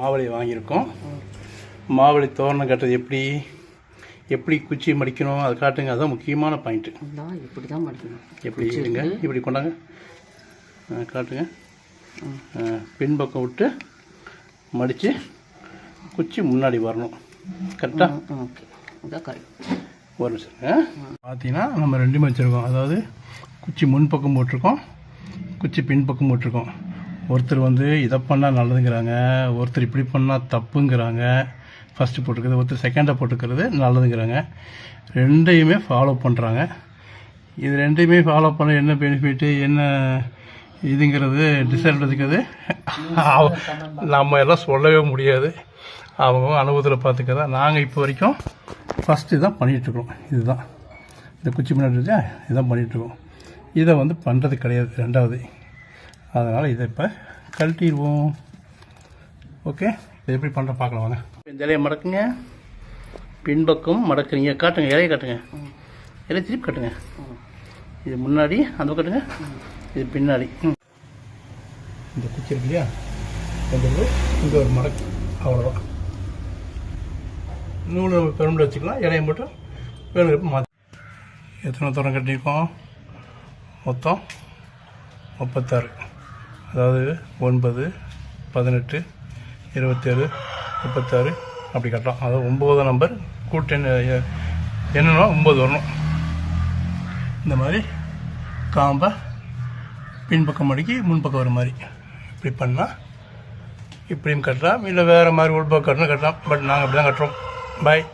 மாவளி வாங்கியிருக்கோம். மாவளி தோரணம் கட்டுறது எப்படி? எப்படி குச்சி மடிக்கணும்? அதை காட்டுங்க. அதுதான் முக்கியமான பாயிண்ட்டு இப்படி தான் மடிக்கணும். எப்படி இருங்க. இப்படி கொண்டாங்க. காட்டுங்க. பின்பக்கம் விட்டு மடித்து குச்சி முன்னாடி வரணும். கரெக்டாக ஒரு நிமிஷம் பார்த்தீங்கன்னா நம்ம ரெண்டுமே வச்சுருக்கோம். அதாவது குச்சி முன்பக்கம் போட்டிருக்கோம். குச்சி பின்பக்கம் போட்டிருக்கோம். ஒருத்தர் வந்து இதை பண்ணால் நல்லதுங்கிறாங்க ஒருத்தர் இப்படி பண்ணால் தப்புங்கிறாங்க. ஃபஸ்ட்டு போட்டுக்கிறது ஒருத்தர் செகண்டாக போட்டுக்கிறது நல்லதுங்கிறாங்க. ரெண்டையுமே ஃபாலோ பண்ணுறாங்க இது ரெண்டையுமே ஃபாலோ பண்ண என்ன பெனிஃபிட்டு என்ன இதுங்கிறது டிஸ்அட்வான்டேஜ்ங்கிறது நம்ம எல்லாம் சொல்லவே முடியாது. அவங்க அனுபவத்தில் பார்த்துக்கிறதா. நாங்கள் இப்போ வரைக்கும் ஃபஸ்ட்டு தான் பண்ணிகிட்ருக்கோம் இதுதான். இந்த குச்சி முன்னாடி இருக்கா? இதான் பண்ணிகிட்ருக்கோம் இதை வந்து பண்ணுறது கிடையாது. ரெண்டாவது. அதனால் இதை இப்போ கழட்டிடுவோம். ஓகே இதை எப்படி பண்ணுற பார்க்கலாம் வாங்க. இந்த இலையை மடக்குங்க. பின்பக்கம் மடக்குறீங்க காட்டுங்க இலையை காட்டுங்க. இலையை திருப்பி காட்டுங்க. இது முன்னாடி அந்த காட்டுங்க. இது பின்னாடி. இந்த குச்சி இருக்கு இல்லையா? இங்கே ஒரு மடக்கு. அவ்வளோதான் நூல் பெருமில் வச்சுக்கலாம். இலையை மட்டும் வேணுங்கிறப்ப மாற்றி எத்தனை தூரம் கட்டியிருக்கோம்? மொத்தம் முப்பத்தாறு. அதாவது ஒன்பது பதினெட்டு இருபத்தேழு முப்பத்தாறு அப்படி கட்டலாம். அதாவது ஒம்பது நம்பர் கூட்டு என்ன என்னன்னா ஒம்பது வரணும். இந்த மாதிரி காம்பை பின்பக்கம் மடிக்கி முன்பக்கம் வர மாதிரி. இப்படி பண்ணால் இப்படியும் கட்டலாம். இல்லை வேறு மாதிரி உள்பக்கம் கட்டணும் கட்டலாம். பட் நாங்கள் அப்படி தான் கட்டுறோம். பாய்